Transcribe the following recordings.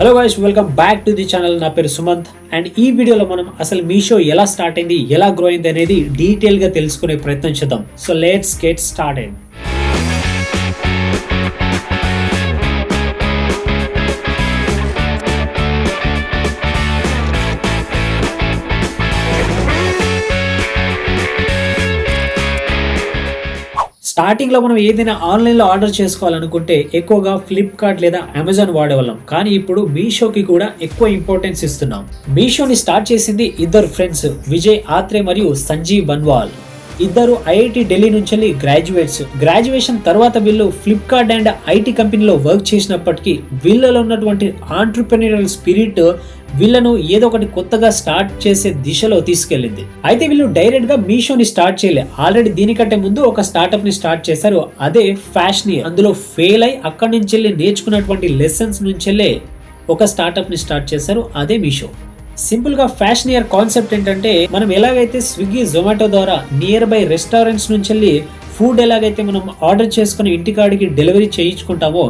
Hello guys welcome back to the channel నా పేరు Sumanth. And ఈ వీడియోలో మనం అసలు మీషో ఎలా స్టార్ట్ అయింది ఎలా గ్రో అయింది అనేది డీటెయిల్గా తెలుసుకునే ప్రయత్నం చేద్దాం. సో లెట్స్ గెట్ స్టార్ట్ అయింది స్టార్టింగ్లో మనం ఏదైనా ఆన్లైన్లో ఆర్డర్ చేసుకోవాలనుకుంటే ఎక్కువగా ఫ్లిప్కార్ట్ లేదా అమెజాన్ వాడేవాళ్ళం. కానీ ఇప్పుడు మీషోకి కూడా ఎక్కువ ఇంపార్టెన్స్ ఇస్తున్నాం. మీషోని స్టార్ట్ చేసింది ఇద్దరు ఫ్రెండ్స్ విజయ్ ఆత్రే మరియు సంజీవ్ బన్వాల్. ఇద్దరు ఐఐటి ఢిల్లీ నుంచి గ్రాడ్యుయేట్స్ గ్రాడ్యుయేషన్ తర్వాత వీళ్ళు ఫ్లిప్కార్ట్ అండ్ ఐటీ కంపెనీలో వర్క్ చేసినప్పటికీ వీళ్ళలో ఉన్నటువంటి ఆంటర్ప్రెన్యూరల్ స్పిరిట్ వీళ్ళను ఏదో ఒకటి కొత్తగా స్టార్ట్ చేసే దిశలో తీసుకెళ్ళింది. అయితే వీళ్ళు డైరెక్ట్గా మీషోని స్టార్ట్ చేయలే. ఆల్రెడీ దీనికంటే ముందు ఒక స్టార్ట్అప్ని స్టార్ట్ చేశారు. అదే ఫ్యాషన్ అందులో ఫెయిల్ అయి అక్కడి నుంచి వెళ్ళి నేర్చుకున్నటువంటి లెసన్స్ నుంచి వెళ్ళే ఒక స్టార్ట్అప్ని స్టార్ట్ చేశారు. అదే మీషో. సింపుల్గా ఫ్యాషన్ ఇయర్ కాన్సెప్ట్ ఏంటంటే మనం ఎలాగైతే స్విగ్గీ జొమాటో ద్వారా నియర్ బై రెస్టారెంట్స్ నుంచి వెళ్ళి ఫుడ్ ఎలాగైతే మనం ఆర్డర్ చేసుకుని ఇంటికాడికి డెలివరీ చేయించుకుంటామో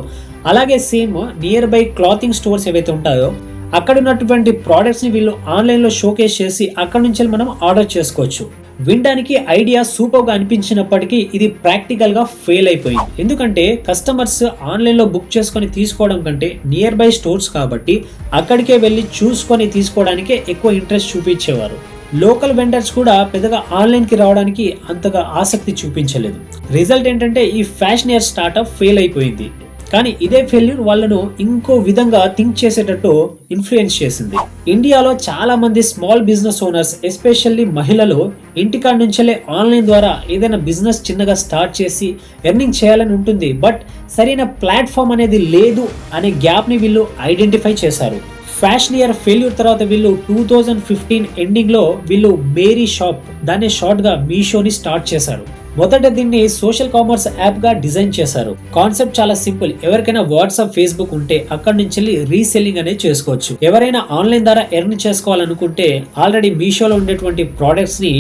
అలాగే same nearby clothing stores ఏవైతే ఉంటాయో అక్కడ ఉన్నటువంటి ప్రోడక్ట్స్ని వీళ్ళు ఆన్లైన్లో షోకేస్ చేసి అక్కడ నుంచి మనం ఆర్డర్ చేసుకోవచ్చు. వినడానికి ఐడియా సూపర్గా అనిపించినప్పటికీ ఇది ప్రాక్టికల్గా ఫెయిల్ అయిపోయింది. ఎందుకంటే కస్టమర్స్ ఆన్లైన్లో బుక్ చేసుకొని తీసుకోవడం కంటే నియర్ బై స్టోర్స్ కాబట్టి అక్కడికే వెళ్ళి చూసుకొని తీసుకోవడానికే ఎక్కువ ఇంట్రెస్ట్ చూపించేవారు. లోకల్ వెండర్స్ కూడా పెద్దగా ఆన్లైన్కి రావడానికి అంతగా ఆసక్తి చూపించలేదు. రిజల్ట్ ఏంటంటే ఈ ఫ్యాషన్ ఇయర్ స్టార్ట్అప్ ఫెయిల్ అయిపోయింది. కానీ ఇదే ఫెయిల్యూర్ వాళ్ళను ఇంకో విధంగా థింక్ చేసేటట్టు ఇన్ఫ్లుయెన్స్ చేసింది. ఇండియాలో చాలా మంది స్మాల్ బిజినెస్ ఓనర్స్ ఎస్పెషల్లీ మహిళలు ఇంటికాడ నుంచెలే ఆన్లైన్ ద్వారా ఏదైనా బిజినెస్ చిన్నగా స్టార్ట్ చేసి ఎర్నింగ్ చేయాలని ఉంటుంది. బట్ సరైన ప్లాట్ఫామ్ అనేది లేదు అనే గ్యాప్ని వీళ్ళు ఐడెంటిఫై చేశారు. ఫ్యాషన్ ఇయర్ ఫెయిల్యూర్ తర్వాత వీళ్ళు టూ థౌజండ్ ఫిఫ్టీన్ ఎండింగ్లో వీళ్ళు మేరీ షాప్ దాన్ని షార్ట్గా మీషోని స్టార్ట్ చేశారు. మొదట దీన్ని సోషల్ కామర్స్ యాప్గా డిజైన్ చేశారు. కాన్సెప్ట్ చాలా సింపుల్ ఎవరికైనా వాట్సాప్ ఫేస్బుక్ ఉంటే అక్కడి నుంచి రీసెల్లింగ్ అనేది చేసుకోవచ్చు. ఎవరైనా ఆన్లైన్ ద్వారా ఎర్న్ చేసుకోవాలనుకుంటే ఆల్రెడీ మీషోలో ఉండేటువంటి ప్రోడక్ట్స్ని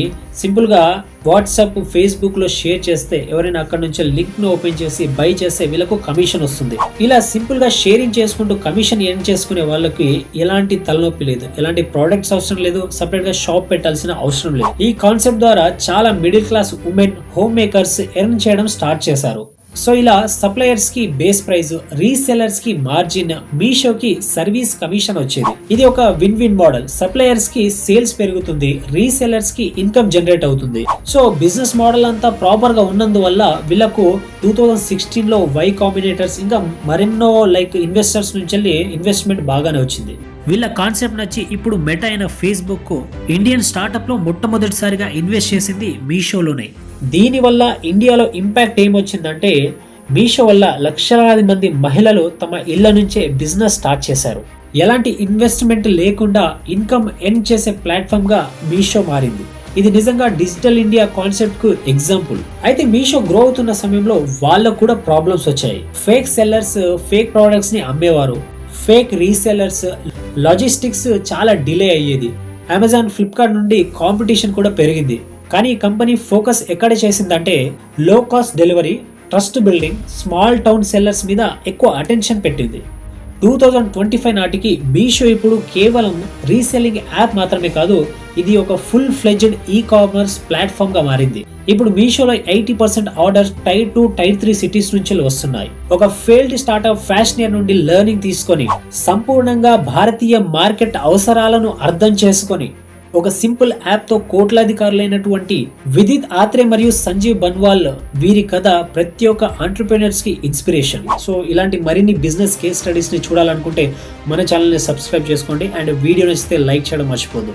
సింపుల్గా వాట్సాప్ ఫేస్బుక్లో షేర్ చేస్తే ఎవరైనా అక్కడ నుంచి లింక్ను ఓపెన్ చేసి బై చేస్తే వీళ్ళకు కమిషన్ వస్తుంది. ఇలా సింపుల్గా షేరింగ్ చేసుకుంటూ కమిషన్ ఎర్న్ చేసుకునే వాళ్ళకి ఎలాంటి తలనొప్పి లేదు. ఎలాంటి ప్రోడక్ట్స్ అవసరం లేదు. సపరేట్గా షాప్ పెట్టాల్సిన అవసరం లేదు. ఈ కాన్సెప్ట్ ద్వారా చాలా middle class women homemakers earn చేయడం స్టార్ట్ చేశారు. సో ఇలా సప్లయర్స్కి బేస్ ప్రైస్ రీసెలర్స్కి మార్జిన్ మీషోకి సర్వీస్ కమిషన్ వచ్చేది. ఇది ఒక విన్ విన్ మోడల్. సప్లయర్స్కి సేల్స్ పెరుగుతుంది రీసెలర్స్కి ఇన్కమ్ జనరేట్ అవుతుంది. సో బిజినెస్ మోడల్ అంతా ప్రాపర్గా ఉన్నందువల్ల వీళ్ళకు టూ థౌజండ్ సిక్స్టీన్లో వై కాంబినేటర్స్ ఇంకా మరెన్నో లైక్ ఇన్వెస్టర్స్ నుంచి ఇన్వెస్ట్మెంట్ బాగానే వచ్చింది. వీళ్ళ కాన్సెప్ట్ నచ్చి ఇప్పుడు మెటా అయిన ఫేస్బుక్ ఇండియన్ స్టార్టప్లో మొట్టమొదటిసారిగా ఇన్వెస్ట్ చేసింది మీషోలోనే దీనివల్ల ఇండియాలో ఇంపాక్ట్ ఏమొచ్చిందంటే మీషో వల్ల లక్షలాది మంది మహిళలు తమ ఇళ్ళ నుంచే బిజినెస్ స్టార్ట్ చేశారు. ఎలాంటి ఇన్వెస్ట్మెంట్ లేకుండా ఇన్కమ్ ఎర్న్ చేసే ప్లాట్ఫామ్గా మీషో మారింది. ఇది నిజంగా డిజిటల్ ఇండియా కాన్సెప్ట్కు ఎగ్జాంపుల్ అయితే మీషో గ్రో అవుతున్న సమయంలో వాళ్ళకు కూడా ప్రాబ్లమ్స్ వచ్చాయి. ఫేక్ సెల్లర్స్ ఫేక్ ప్రోడక్ట్స్ని అమ్మేవారు. ఫేక్ రీసెల్లర్స్ లాజిస్టిక్స్ చాలా డిలే అయ్యేది. అమెజాన్ ఫ్లిప్కార్ట్ నుండి కాంపిటీషన్ కూడా పెరిగింది. కానీ కంపెనీ ఫోకస్ ఎక్కడ చేసిందంటే low cost delivery trust building small town sellers మీద ఎక్కువ అటెన్షన్ పెట్టింది. టూ థౌజండ్ ట్వంటీ ఫైవ్ నాటికి మీషో ఇప్పుడు కేవలం రీసెల్లింగ్ యాప్ మాత్రమే కాదు ఇది ఒక ఫుల్ ఫ్లెడ్జ్డ్ ఈ కామర్స్ ప్లాట్ఫామ్గా మారింది. ఇప్పుడు మీషోలో eighty percent orders tier two tier three cities నుంచి వస్తున్నాయి. ఒక ఫెయిల్డ్ స్టార్ట్అప్ ఫ్యాషన్ ఇయర్ నుండి లెర్నింగ్ తీసుకొని సంపూర్ణంగా భారతీయ మార్కెట్ అవసరాలను అర్థం చేసుకొని ఒక సింపుల్ యాప్తో కోట్లాధికారులైనటువంటి విదిత్ ఆత్రే మరియు సంజీవ్ బన్వాల్ వీరి కథ ప్రతి ఒక్క ఆంటర్ప్రినర్స్కి ఇన్స్పిరేషన్ సో ఇలాంటి మరిన్ని బిజినెస్ కేస్ స్టడీస్ని చూడాలనుకుంటే మన ఛానల్ని సబ్స్క్రైబ్ చేసుకోండి అండ్ వీడియో నచ్చితే లైక్ చేయడం మర్చిపోదు